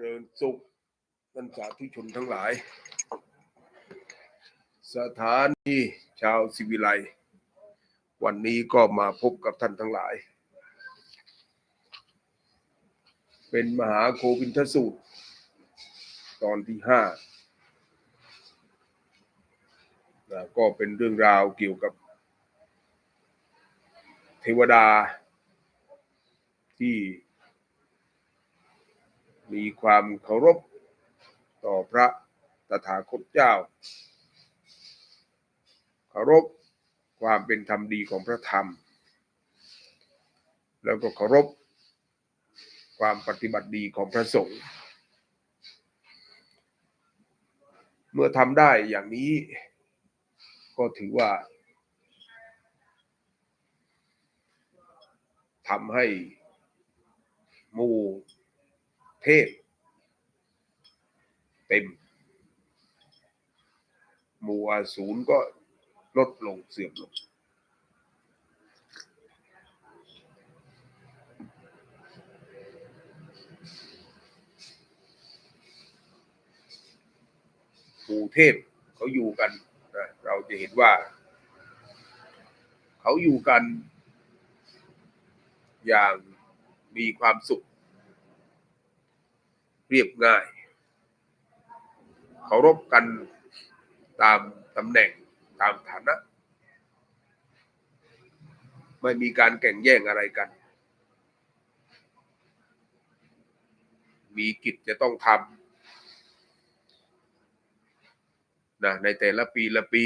ริญสุขท่านสาธุชนทั้งหลาย สถานีชาวสิวิไลวันนี้ก็มาพบกับท่านทั้งหลาย เป็นมหาโควินทสูตร ตอนที่ห้าก็เป็นเรื่องราวเกี่ยวกับเทวดาที่ มีความเคารพต่อพระตถาคตเจ้า เคารพความเป็นธรรมดีของพระธรรม แล้วก็เคารพความปฏิบัติดีของพระสงฆ์เมื่อทำได้อย่างนี้ ก็ถือว่าทำให้หมู่ เทพ เต็ม หมู่อสูรก็ลดลงเสื่อมลง หมู่เทพเขาอยู่กัน เราจะเห็นว่า เขาอยู่กันอย่างมีความสุข เรียบง่ายเคารพกันตามตำแหน่งตามฐานะ ไม่มีการแข่งแย่งอะไรกัน มีกิจจะต้องทำนะในแต่ละปีละปี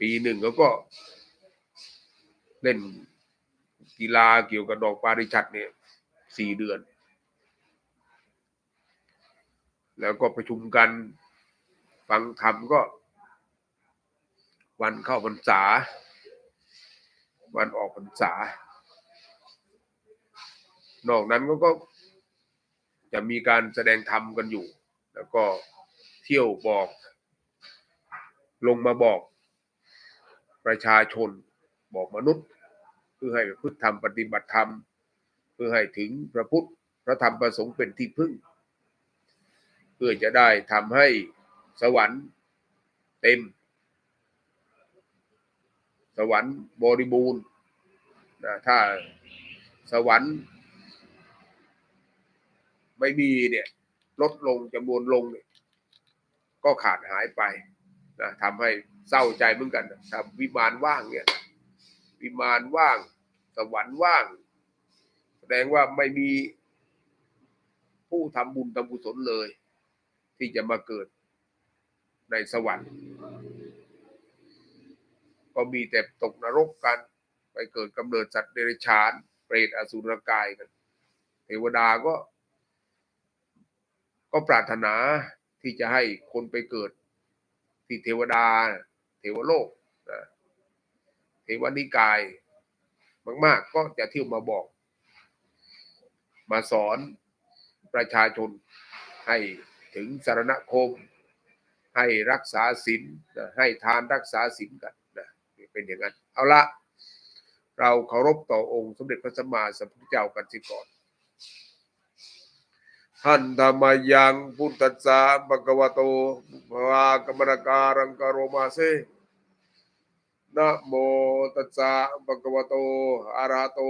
ปีหนึ่งเขาก็เล่น กีฬาเกี่ยวกับดอกปาริชัดเนี่ยสี่เดือน แล้วก็ประชุมกันฟังธรรมก็ วันเข้าพรรษา วันออกพรรษา นอกนั้นก็ก็จะมีการแสดงธรรมกันอยู่ แล้วก็เที่ยวบอก ลงมาบอกประชาชนบอกมนุษย์ พื่อให้พฤติธรรมปฏิบัติธรรม เพื่อให้ถึงพระพุทธพระธรรมประสงค์เป็นที่พึ่ง เพื่อจะได้ทำให้สวรรค์เต็ม สวรรค์บริบูรณ์ถ้าสวรรค์ ไม่มีเนี่ยลดลงจำนวนลงเนี่ยก็ขาดหายไปนะทำให้เศร้าใจเหมือนกันนะถ้าวิมานว่างเนี่ย วิมานว่าง สวรรค์ว่าง แสดงว่าไม่มีผู้ทำบุญทำกุศลเลย ที่จะมาเกิดในสวรรค์ ก็มีแต่ตกนรกกันไปเกิดกำเนิดสัตว์เดรัจฉาน เปรตอสุรกายกัน เทวดาก็ ก็ปรารถนาที่จะให้คนไปเกิด ที่เทวดา เทวโลก เทวนิกาย มาก ๆ ก็จะเที่ยวมาบอก มาสอนประชาชนให้ถึงสารณคม ให้รักษาศีลนะให้ทานรักษาศีลกันนะเป็นอย่างนั้น เอาละเราเคารพต่อองค์สมเด็จพระสัมมาสัมพุทธเจ้ากันสิก่อนหันธรรมยังพุทธัสสะภะคะวะโตภะวากรรมการังกโรมาเซ นะโมตัสสะภะคะวะโตอะระหะโต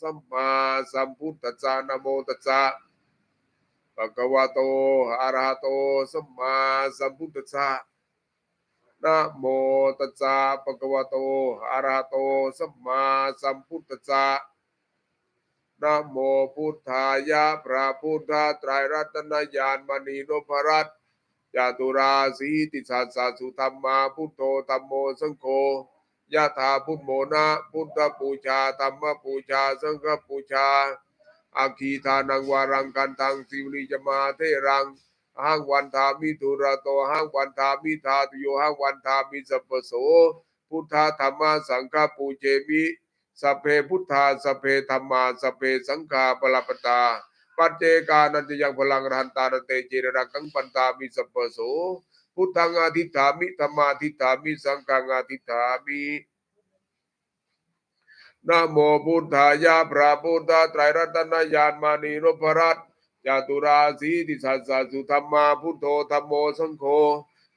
สัมมาสัมพุทธัสสะนะโมตัสสะภะคะวะโตอะระหะโต สัมมาสัมพุทธัสสะนะโมตัสสะภะคะวะโตอะระหะโต สัมมาสัมพุทธัสสะนะโมพุทธายะพระพุทธไตรรัตนญาณมณีนพรัตน์จาตุราสีติสัสสะสุธรรมาพุทโธธรรมโมสังโฆ ยะถาพุทโมนะพุทธปูชาธรรมปูชา สังฆปูชาอาคีทานังวารังกันทังสิวลิจมาเทรังหังวันทามิทุระโตหังวันทามิทาตุโยหังวันทามิสัพพโส พุทธธรรมสังฆปูเจมิสัเพพุทธาสัเพธรรมาสัเพสังฆาปลปตา ปัจเจกานันจะยังพลังรันตาเตเจรรักังปันตามิสัพพโส พุทธังอาทิฏฐามิธรรมาทิฏฐามิสังฆังอาทิฏฐามินะโมพุทธายะพระพุทธไตรรัตนญาณมานีนพรัตน์จตุราสีติสัสสสุธรรมาพุทโธธรรมโมสังโฆ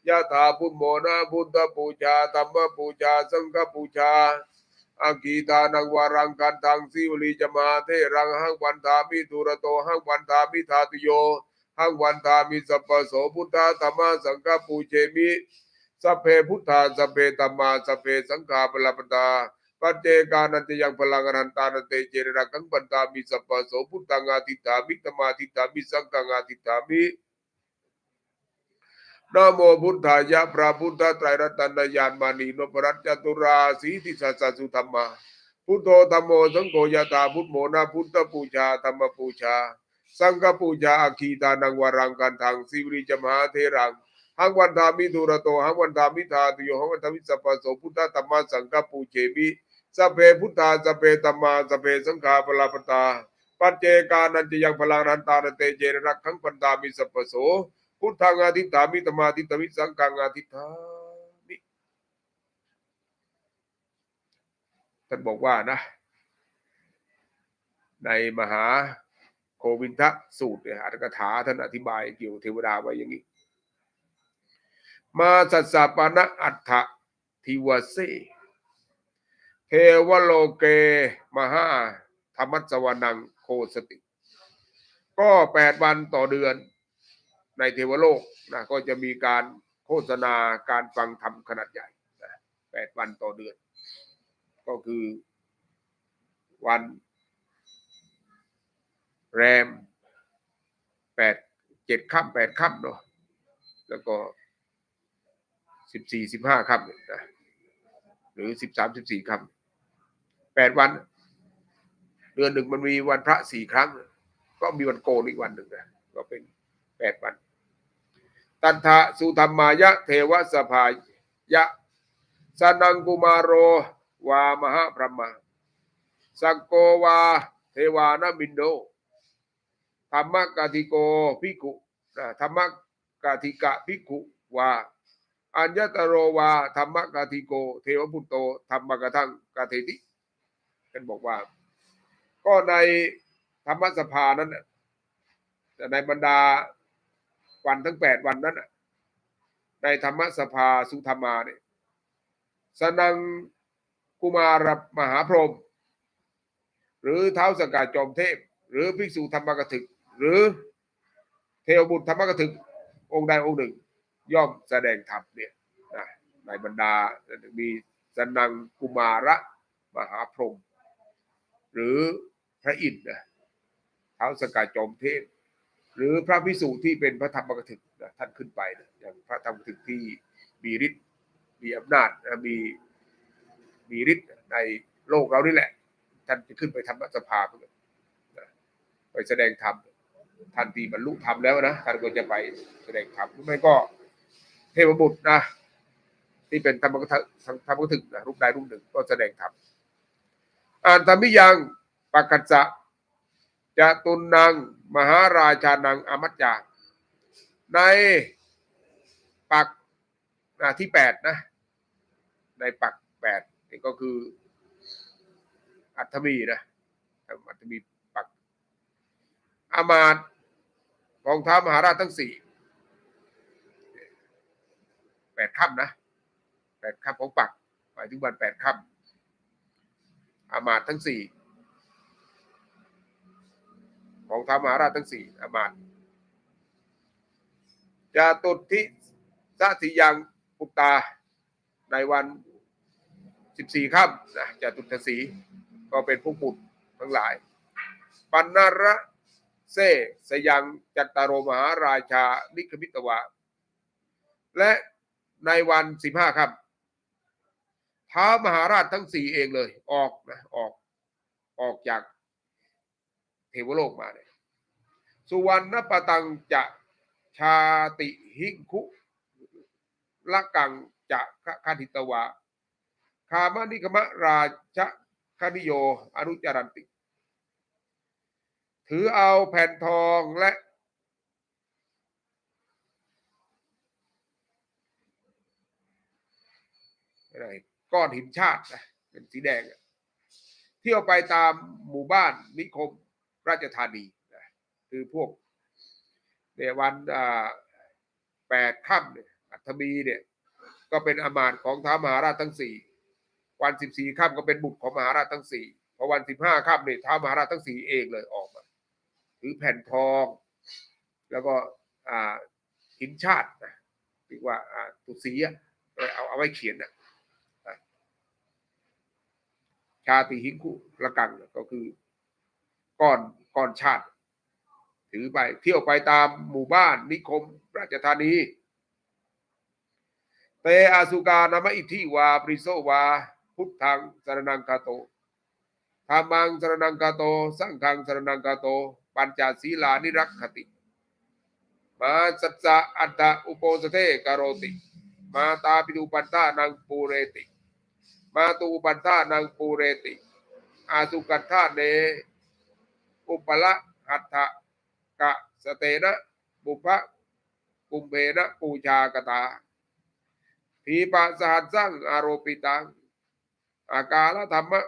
ยะถาพุทโมนะพุทธปูชาธรรมปูชาสังฆปูชาอากีตานังวารังกันทังสิวลีจมาเทรังหังวันทามิตุระโตหังวันทามิทาตุโย หังวันทามิสัพพโสพุทธาธรรมสังฆปูเชมิสัพเพพุทธาสัพเพธรรมาสัพเพสังฆาปลปตาปัจเจกานันติยังพลังอนันตานันเตเจรรักังปันตามิสัพพโสพุทธังอาทิตามิตมาทิตามิสังฆังอาทิตามินโมพุทธายะพระพุทธไตรรัตนญาณมานีนพรัตจตุราสีทิสัสสุธรรมาพุทโธธรรมโมสังโฆยะตาพุทโมนะพุทธปูชาธรรมปูชา สังฆปูชาอาคีตานังวรังกันทังสิวริจมหาเทรังหังวันทามิทุระโตหังวันทามิทาตุโยหังวันทามิสัพพโสพุทธธรรมสังฆปูเชมิสัพเพพุทธาสัพเพธรรมาสัพเพสังฆาปลาปตา ปัจเจกานันจะยังพลังนันตานันเตเจรรักขังปันตามิสัพพโสพุทธังอาทิตามิตมาทิตมิสังฆังอาทิตตามิท่านบอกว่านะ ในมหา โควินทะสูตรเนี่ยอัตถกถาท่านอธิบายเกี่ยวเทวดาไว้อย่างนี้ มาสัสสปานะอัฏฐทิวเสเทวโลเกมหาธรรมสวนังโคสติ ก็แปดวันต่อเดือนในเทวโลกนะก็จะมีการโฆษณาการฟังธรรมขนาดใหญ่แปดวันต่อเดือน ก็คือวัน แรมแปดเจ็ดค่ำแปดค่ำเนาะแล้วก็สิบสี่สิบห้าค่ำนะหรือสิบสามสิบสี่ค่ำแปดวัน เดือนหนึ่งมันมีวันพระสี่ครั้ง ก็มีวันโกนอีกวันหนึ่งนะก็เป็นแปดวัน ตันทะสุธรรมายะ เทวสภายะสนังกุมารโร วามหาพรหมาสักโกวา เทวานามินโด ธรรมกาติโกภิกุนะธรรมกาติกะภิกุวาอัญญตโรวาธรรมกาติโก เทวพุตโตธรรมกทังกาเทติท่านบอกว่า ก็ในธรรมสภานั้นแต่ในบรรดาวันทั้งแปดวันนั้นในธรรมสภาสุธรรมาเนี่ยสนังกุมารมหาพรหมหรือเท้าสกาจอมเทพ หรือภิกษุธรรมกถึก หรือเทวบุตรธรรมกถึกองค์ใดองค์หนึ่ง ย่อมแสดงธรรมเนี่ยนะในบรรดา มีสนังกุมาระมหาพรหมหรือพระอินทร์นะเท้าสกาจอมเทพ หรือพระพิสุที่เป็นพระธรรมกถึกนะท่านขึ้นไปนะอย่างพระธรรมกถึกที่มีฤทธิ์มีอำนาจนะมีมีฤทธิ์ในโลกเรานี่แหละ ท่านจะขึ้นไปธรรมสภาไปนะไปแสดงธรรม ท่านที่บรรลุธรรมแล้วนะท่านก็จะไปแสดงธรรมหรือไม่ก็เทพบุตรนะที่เป็นธรรมกถึกธรรมกถึกนะรูปใดรูปหนึ่งก็แสดงธรรมอ่านธรรมิยังปกัจจะจะตุนนางมหาราชานังอมัจจาในปักนะที่แปดนะ ในปักแปดนี่ก็คือ อัฐมีนะอัฐมีปักอามาต ย์ของท้ามหาราชทั้งสี่แปดค่ำนะแปดค่ำของปักหมายถึงวันแปดค่ำอามาตทั้งสี่ของท้ามหาราชทั้งสี่อามาตจาตุทิสัติยังปุตตาในวันสิบสี่ค่ำนะจาตุทศีก็เป็นผู้ปุตทั้งหลาย ปันนระ เซสยังจัตตารมหาราชานิคมิตวะ และในวันสิบห้าค่ำท้ามหาราชทั้งสี่เองเลย ออกนะออกออกจากเทวโลกมาเนี่ยสุวรรณปตังจะชาติหิงคุละกังจะคาทิตวะ คามานิกมะราชคณิโย อนุจารันติ ถือเอาแผ่นทองและ อะไรก้อนหินชาตินะเป็นสีแดงเที่ยวไปตามหมู่บ้านนิคมราชธานีนะคือพวกในวันแปดค่ำเนี่ยอัฐมีเนี่ย ก็เป็นอามาตย์ของท้ามหาราชทั้งสี่วันสิบสี่ค่ำก็เป็นบุตรของมหาราชทั้งสี่พอวันสิบห้าค่ำเนี่ยท้ามหาราชทั้งสี่เองเลยออก ถือแผ่นทอง แล้วก็อ่าหินชาตินะเรียกว่าอ่าตุสีอะเอาเอาไว้เขียนนะชาติหินคุระกังก็คือก้อนก้อนชาติ ถือไปเที่ยวไปตามหมู่บ้านนิคมราชธานีเตอาสุกานามะอิทิวาปริโซวา พุทธังสรนังคาโตธรรมังสรนังคาโต สังฆังสรนังคาโต ปัญจศีลานิรักขติ มาสัจจะอัตตะอุโปสเทกโรติ มาตาปิดูปันตานังปูเรติ มาตูปันตานังปูเรติ อาสุกัตถาเนอุปละหัตถะกะสเตนะบุพะกุมเพนะปูชากตาทีปะสหัสสังอารปิตัง อากาลธรรมะ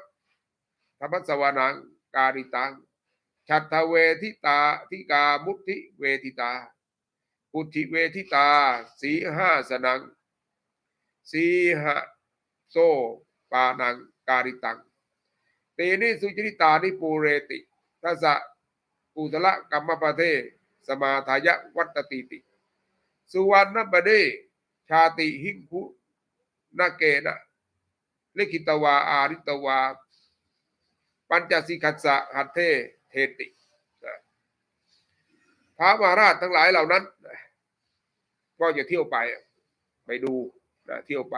ธรรมสวนัง การิตัง ชัตเวทิตาทิกามุทิเวทิตาพุทิเวทิตา สีห้าสนัง สีหะโซปานังการิตัง เตนิสุจริตานิปูเรติทัสสะกุสละกรรมปะเท สมาทายะวัตติติ สุวรรณปเดชาติหิงคุนาเกนะลิขิตวาอาริตวา ปัญจสิกัสสะหัตเท เทติพระมาราชทั้งหลายเหล่านั้นก็จะเที่ยวไป ไปดูนะเที่ยวไป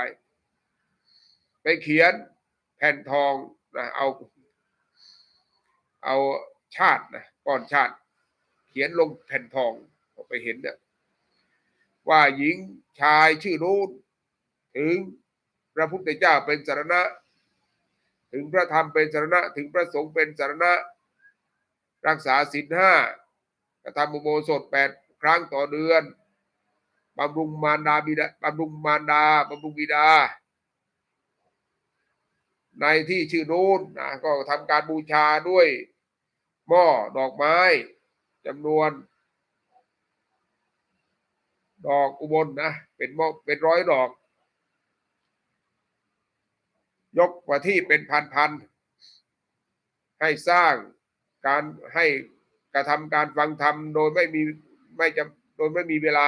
ไปเขียนแผ่นทองนะเอา เอาชาตินะก้อนชาติ เขียนลงแผ่นทองไปเห็นเนี่ยว่าหญิงชายชื่อนู้นถึงพระพุทธเจ้าเป็นสารณะ ถึงพระธรรมเป็นสารณะ ถึงพระสงฆ์เป็นสารณะ รักษาศีลห้ากระทำอุโบสถแปดครั้งต่อเดือนบำรุงมารดาบิดาบำรุงมารดาบำรุงบิดา ในที่ชื่อนู้นนะก็ทำการบูชาด้วยหม้อดอกไม้จำนวน ดอกอุบลนะเป็นหม้อเป็นร้อยดอก ยกกว่าที่เป็นพันๆให้สร้าง การให้กระทำการฟังธรรมโดยไม่มีไม่จำโดยไม่มีเวลา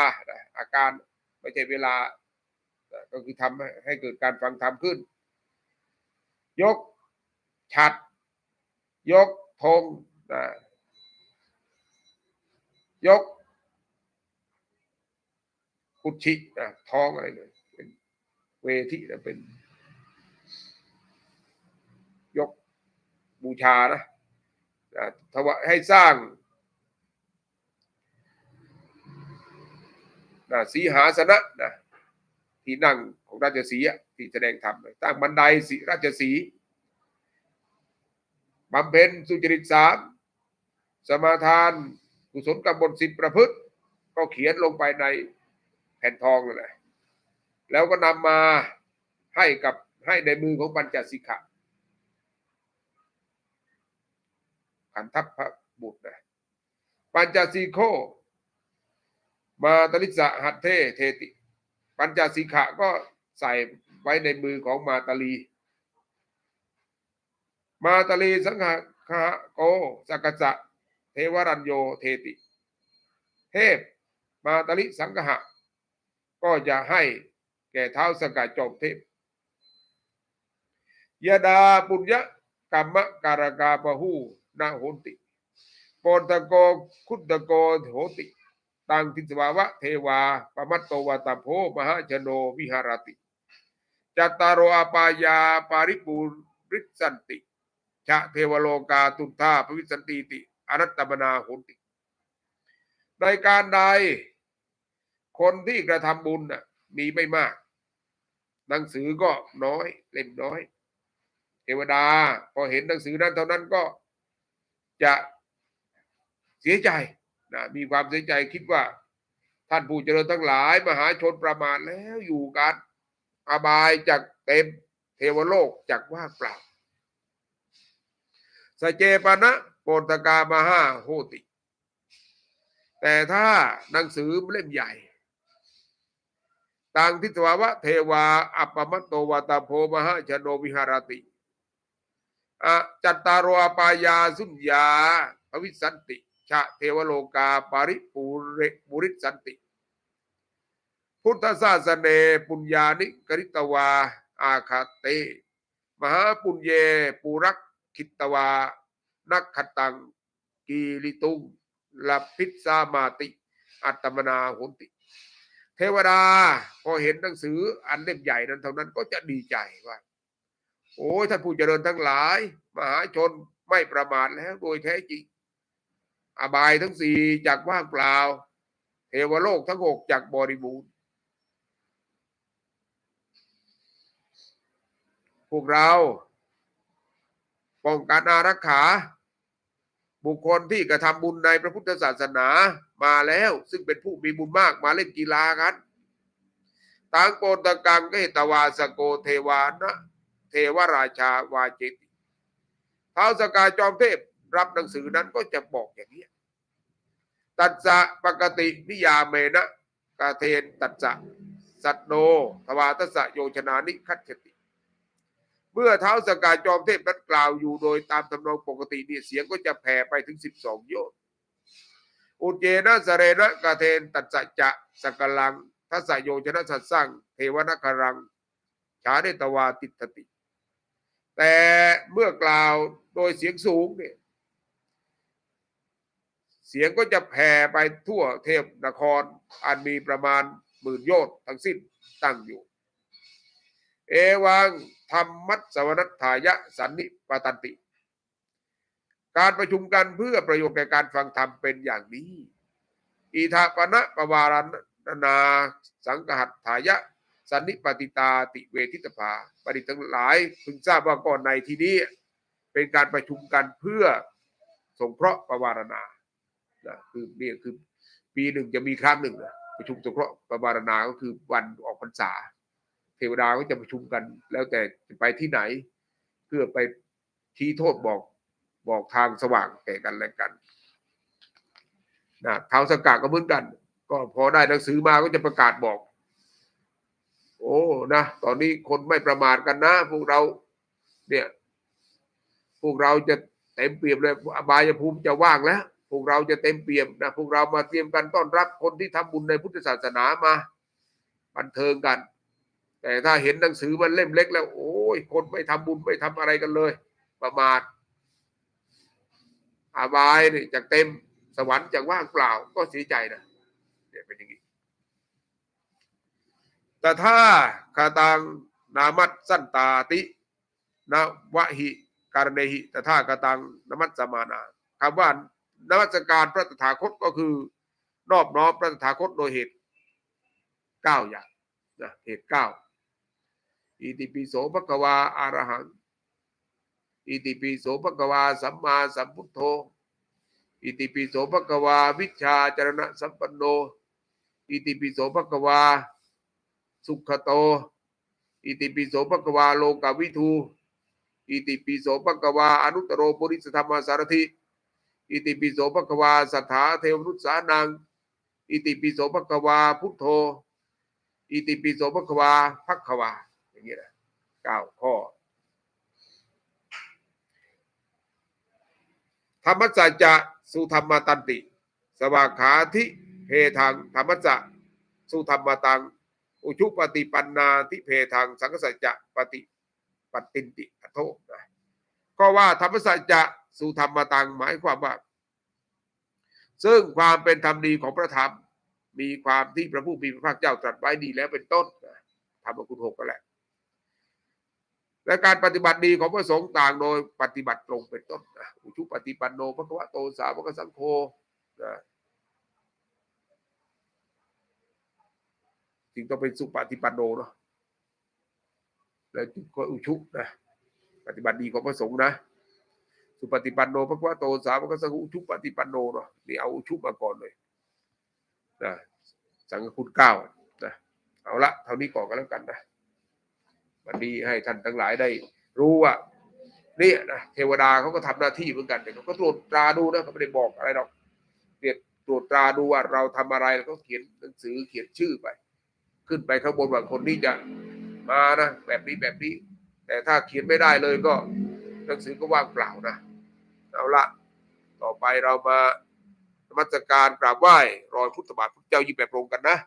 อาการไม่ใช่เวลา ก็คือทำให้เกิดการฟังธรรมขึ้น ยกฉัด ยกธงนะยกกุชิท้องอะไรเลยเป็นเวทีเป็น ยกบูชานะ ถวายให้สร้างนะสีหาสนะนะที่นั่งของราชสีที่แสดงธรรมตั้งบันไดสีราชสีบำเพ็ญสุจริตสามสมาทานกุศลกรรมบนสิบประพฤติ ก็เขียนลงไปในแผ่นทองนั่นแหละแล้วก็นำมาให้กับให้ในมือของปัญจสิกขะันทัพพระบุตรนะปัญจสีโค มาตลิสะหัตเทเทติ ปัญจสิกขะก็ใส่ไว้ในมือของมาตาลี มาตาลีสังหะคาโกสกจะเทวรัญโยเทติ เทพมาตลิสังหะ ก็จะให้แก่เท้าสกัดจบเทพยดาปุญญกรรมการกาปหู นาโหติปนตะโกคุตตะโกโหติตังทิสวาวะเทวาปมัตโตวตาโพมหาชโนวิหารติจัตตารออปายาปาริปูริสันติชะเทวโลกาตุนทาภวิสันติติอนัตตมนาโหติ ในการใดคนที่กระทำบุญน่ะมีไม่มาก หนังสือก็น้อยเล่มน้อย เทวดาพอเห็นหนังสือนั้นเท่านั้นก็ จะเสียใจนะมีความเสียใจคิดว่า ท่านผู้เจริญทั้งหลาย มหาชนประมาณแล้วอยู่กันอบายจากเต็มเทวโลกจากว่างเปล่าสเจปนะโปตกามาหาโหติ แต่ถ้าหนังสือเล่มใหญ่ต่างทิสวาวะเทวาอัปปมัตโตวาตาโพมหาชโนวิหารติ จัตตารโอปายาสุญญาภวิสันติ ชะเทวโลกาปาริปุเรปุริสันติ พุทธศาสเนปุญญานิกริตวา อาคาเต มหาปุญเยปุรักขิตวา นักขตังกีริตุงลพิษสามาติ อัตมนาหนติ เทวดาพอเห็นหนังสืออันเล่มใหญ่นั้นเท่านั้นก็จะดีใจว่า โอ้ยท่านผู้เจริญทั้งหลาย มหาชนไม่ประมาทแล้วโดยแท้จริง อบายทั้งสี่จากว่างเปล่า เทวโลกทั้งหกจากบริบูรณ์พวกเราป้องกันอารักขา บุคคลที่กระทำบุญในพระพุทธศาสนามาแล้ว ซึ่งเป็นผู้มีบุญมากมาเล่นกีฬากันตังโปตกังก็เหตวาสโกเทวานะ เทวราชาวาเจติท้าวสกาจอมเทพรับหนังสือนั้นก็จะบอกอย่างนี้ตัสสะปกตินิยาเมนะกาเทนตัสสะสัตโนทวาตัสสะโยชนานิคัจฉติ เมื่อเท้าสกาจอมเทพนั้นกล่าวอยู่โดยตามทำนองปกตินี่เสียงก็จะแผ่ไปถึงสิบสองโยชน์อุเจนะสเรนะกาเทนตัสสะจะสกลังทัสสะโยชนะสัสสังเทวนาครัง ชาเนตวาติตติ แต่เมื่อกล่าวโดยเสียงสูงเนี่ยเสียงก็จะแผ่ไปทั่วเทพนครอันมีประมาณหมื่นโยชน์ทั้งสิ้นตั้งอยู่ เอวังธรรมัสสวนัตถายะสันนิปตันติ การประชุมกันเพื่อประโยชน์แก่การฟังธรรมเป็นอย่างนี้อีทาปณะปวารณนาสังกหัตถายะ สันนิปติตาติเวทิตภาปฏิทั้งหลายพึงทราบว่าก่อนในที่นี้ เป็นการประชุมกันเพื่อสงเคราะห์ประวารณานะคือนี่คือปีหนึ่งจะมีครั้งหนึ่งนะประชุมสงเคราะห์ประวารณาก็คือวันออกพรรษา เทวดาก็จะประชุมกัน แล้วแต่จะไปที่ไหน เพื่อไปชี้โทษบอกบอกทางสว่างแก่กันและกันนะท้าวสกกาก็เหมือนกัน ก็พอได้หนังสือมาก็จะประกาศบอก โอ้นะตอนนี้คนไม่ประมาทกันนะ พวกเรา เนี่ย พวกเราจะเต็มเปี่ยมเลยอบายภูมิจะว่างแล้ว พวกเราจะเต็มเปี่ยมนะพวกเรามาเตรียมกันต้อนรับคนที่ทำบุญในพุทธศาสนามาบันเทิงกัน แต่ถ้าเห็นหนังสือมันเล่มเล็ก แล้ว โอ้ยคนไม่ทำบุญไม่ทำอะไรกันเลย ประมาทอบายนี่จากเต็มสวรรค์จากว่างเปล่าก็เสียใจนะเนี่ยเป็นอย่างนี้ ต่ถ้าคาตังนามัตสันตาตินวะหิการเนหิแต่ถ้ากาตังนามัสสมานาคำว่านมัสการพระตถาคตก็คือนอบน้อมพระตถาคตโดยเหตุเก้าอย่างนะเหตุเก้าอิติปิโสภควาอารหังอิติปิโสภควาสัมมาสัมพุทโธอิติปิโสภควาวิชาจรณะสัมปันโนอิติปิโสภควา สุขโต อิติปิโสภควาโลกวิทู อิติปิโสภควาอนุตโรปุริสธรรมสารถิอิติปิโสภควาสัทธาเทวนุสานัง อิติปิโสภควาพุทโธ อิติปิโสภควาภักควาอย่างนี้แหละเก้าข้อธรรมสัจจะสุธรรมตันติ สวากขาทิเพทังธรรมจะสุธรรมตัง อุชุปฏิปันนาทิเพทังสังสัจจะปฏิปฏินติอโทนะก็ว่าธรรมสัจจะสุธรรมตังหมายความว่า ซึ่งความเป็นธรรมดีของพระธรรม มีความที่พระผู้มีพระภาคเจ้าตรัสไว้ดีแล้วเป็นต้นธรรมคุณหกก็แหละและการปฏิบัติดีของพระสงฆ์ต่างโดยปฏิบัติตรงเป็นต้นอุชุปฏิปันโนพระควะโตสาวกสังโฆนะ จึงต้องเป็นสุปฏิปันโนเนาะแล้วจึงก็อุชุนะปฏิบัติดีของพระสงฆ์นะสุปฏิปันโนพระควะโตสาวกสังฆอุชุปฏิปันโนเนาะนี่เอาอุชุมาก่อนเลยนะสังฆคุณเก้านะเอาละเท่านี้ก่อนกันแล้วกันนะวันนี้ให้ท่านทั้งหลายได้ รู้ว่าเนี่ยนะเทวดาเขาก็ทำหน้าที่เหมือนกันแต่เขาก็ตรวจตราดูนะเขาไม่ได้บอกอะไรหรอกเนี่ยตรวจตราดูว่าเราทำอะไรแล้วก็เขียนหนังสือเขียนชื่อไป ขึ้นไปข้างบนว่าคนนี้จะมานะแบบนี้แบบนี้ แต่ถ้าเขียนไม่ได้เลยก็หนังสือก็ว่างเปล่านะเอาละต่อไปเรามานมัสการกราบไหว้รอยพุทธบาทพุทธเจ้ายิ่แปดพรงกันนะ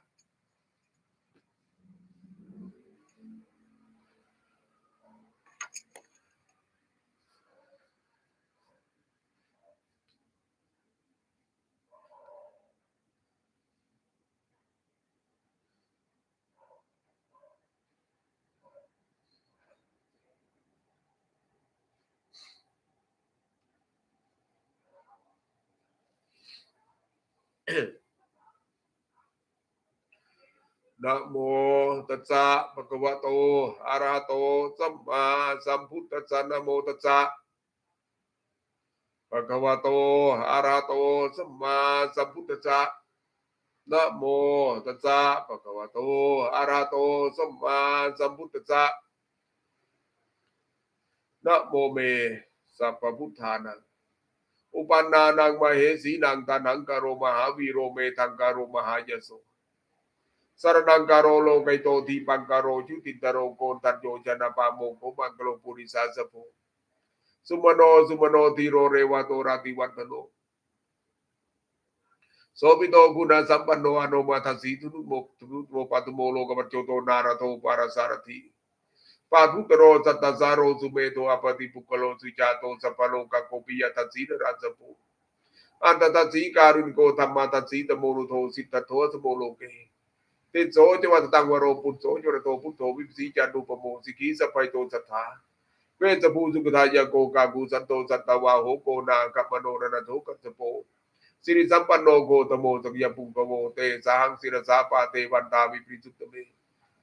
นะโมตัสสะภะคะวะโตอะระหะโต สัมมาสัมพุทธัสสะนะโมตัสสะภะคะวะโตอะระหะโต สัมมาสัมพุทธัสสะนะโมตัสสะภะคะวะโตอะระหะโต สัมมาสัมพุทธัสสะนะโมเมสัพพุทธานัง อุปันานังมเหสีนังตานังกโรมหาวีโรเมทังกโรมหายโสสรนังการโรโลไกโตทีปังการโรชุติตโรโกนตันโยชนะปาโมโกมังกโลปุริสาสโพสุมโนสุมโนทีโรเรวะโตราติวัตโนโสปิโตกุณสัมปันโนอโนมาทัสีทุนุโมทุนุโมปัตุโมโลกปัจโจโตนาราโทปาราสารถี ปาทุตโรสัตตสาโรสุเมโตอปติปุกโลสุจาโตสัพโลกโกปิยทัสสีราสโพอันตตัสสีการุณโกธรรมาทัสสีตโมรุโทสิทธโทสโมโลเกติโสจวัตตังวโรปุตโสจวรโตพุทโธวิปสีจันตุปโมสิกีสัพไพโตสัทธาเวสภูสุกทายโกกากูสันโตสัตตวาโหโกนาคัมโนรณโทกัสโปสิริสัมปันโนโกตโมสกยปุงกโวเตสาหังสิรสาปาเตวันตาวิปริสุตเม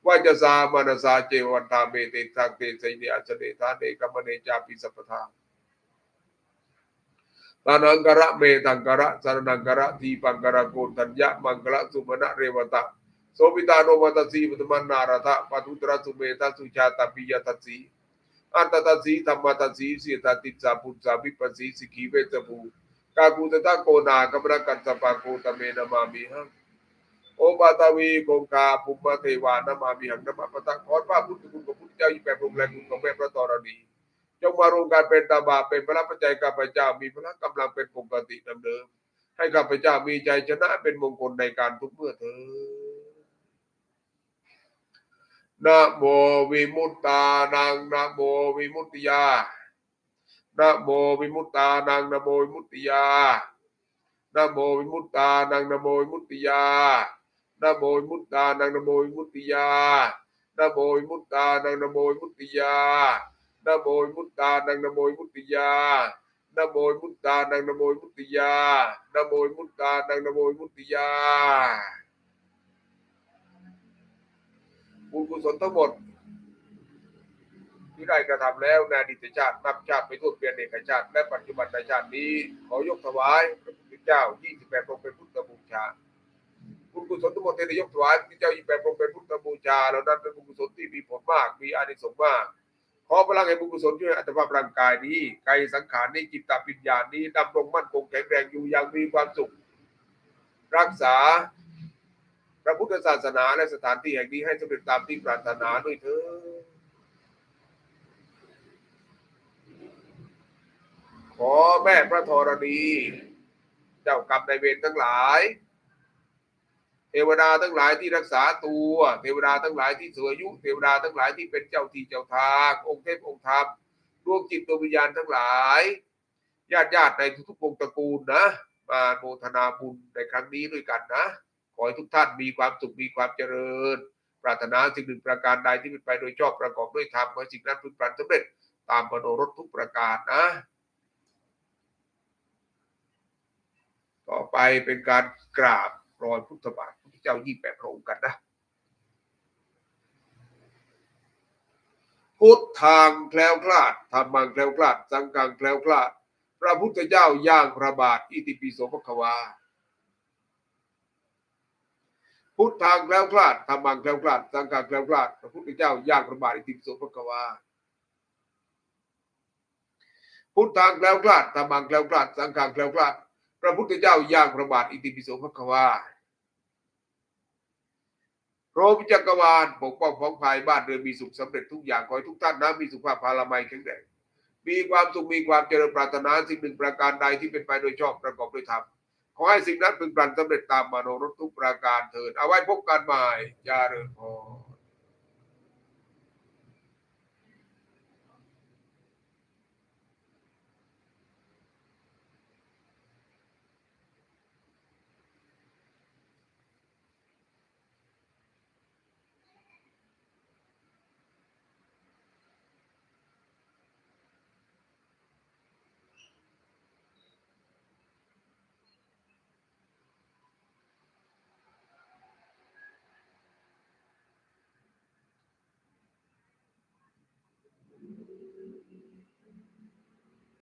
วาจสามานสาเจวันตาเมเตทักเตไสเนอัจเนทาเนกัมเนจาปิสัพทาตานังกระเมตังกระสารนังกระทีปังกระโกนทัญญะมังกระสุมาณเรวตะโสปิตาโนวัตสีปตมันนาราธะปทุตระสุเมธาสุชาตปิยทัสีอันตตัสีธรรมตัสีสีตติสาพุทธาวิปัสสีสิกีเวสภูกากูตตะโกนากมรกันสปาโกตเมนมามิหัง โอปาตาวีโกงกาภูมิเทวานามามิหังนามะปะตะขอพระพุทธคุณของพุทธเจ้าอีแปดพระองค์แรงคุณของแม่พระตรณีจงมารวมกันเป็นตาบาเป็นพระปัจจัยข้าพระเจ้ามีพละกำลังเป็นปกติดังเดิมให้ข้าพระเจ้ามีใจชนะเป็นมงคลในการทุกเมื่อเถิดนะโมวิมุตตานังนะโมวิมุตติยานะโมวิมุตตานังนะโมวิมุตติยานะโมวิมุตตานังนะโมวิมุตติยา นะโมวิมุตตานังนะโมวิมุตติยานะโมวิมุตตานังนะโมวิมุตติยานะโมวิมุตตานังนะโมวิมุตติยานะโมวิมุตตานังนะโมวิมุตติยานะโมวิมุตตานังนะโมวิมุตติยาบุญกุศลทั้งหมด ที่ได้กระทำแล้วในอดีตชาตินับชาติไปทั่วเปลี่ยนเอกชาติ และปัจจุบันในชาตินี้ ขอยกถวายพระพุทธเจ้า 28พระองค์เป็นพุทธบูชา บุญกุศลทั้งหมดที่ได้ยกถวายพระเจ้า28พระองเป็นพุทธบูชาแล้วนั้นเป็นบุญกุศลที่มีผลมาก มีอานิสงส์มากขอพลังแห่งบุญกุศลช่วยอัตภาพร่างกายนี้กายสังขารนี้จิตตวิญญาณนี้ดำรงมั่นคงแข็งแรงอยู่อย่างมีความสุข รักษา พระพุทธศาสนาและสถานที่แห่งนี้ให้สำเร็จตามที่ปรารถนาด้วยเถิดขอแม่พระธรณี เจ้ากรรมนายเวรทั้งหลาย เทวดาทั้งหลายที่รักษาตัว เทวดาทั้งหลายที่สูงอายุ เทวดาทั้งหลายที่เป็นเจ้าที่เจ้าทาง องค์เทพองค์ธรรมดวงจิตดวงวิญญาณทั้งหลายญาติญาติในทุกๆวงตระกูลนะมาโมทนาบุญในครั้งนี้ด้วยกันนะ ขอให้ทุกท่านมีความสุขมีความเจริญ ปรารถนาสิ่งหนึ่งประการใดที่เป็นไปโดยชอบประกอบด้วยธรรมขอสิ่งนั้นพึงปรารถนาสำเร็จตามมโนรถทุกประการนะ ต่อไปเป็นการกราบรอยพุทธบาท เจ้ายี่แปดพระองค์กันนะพุทธทางแคล้วคลาดธรรมังแคล้วคลาด สังฆังแคล้วคลาด พระพุทธเจ้าย่างพระบาท อิติปิโสภควา พุทธทางแคล้วคลาดธรรมังแคล้วคลาด สังฆังแคล้วคลาด พระพุทธเจ้าย่างพระบาท อิติปิโสภควา พุทธังแคล้วคลาดธรรมังแคล้วคลาด สังฆังแคล้วคลาด พระพุทธเจ้าย่างพระบาท อิติปิโสภควา รมจักรวาลปกป้องของภายบ้านเรือนมีสุขสำเร็จทุกอย่างขอให้ทุกท่านนะมีสุขภาพพาลามัยแข็งแรงมีความสุขมีความเจริญปรารถนาสิ่งหนึ่งประการใดที่เป็นไปโดยชอบประกอบด้วยธรรมขอให้สิ่งนั้นเป็นปรันสำเร็จตามมโนรถทุกประการเถิดเอาไว้พบกันใหม่ยาเริญพอ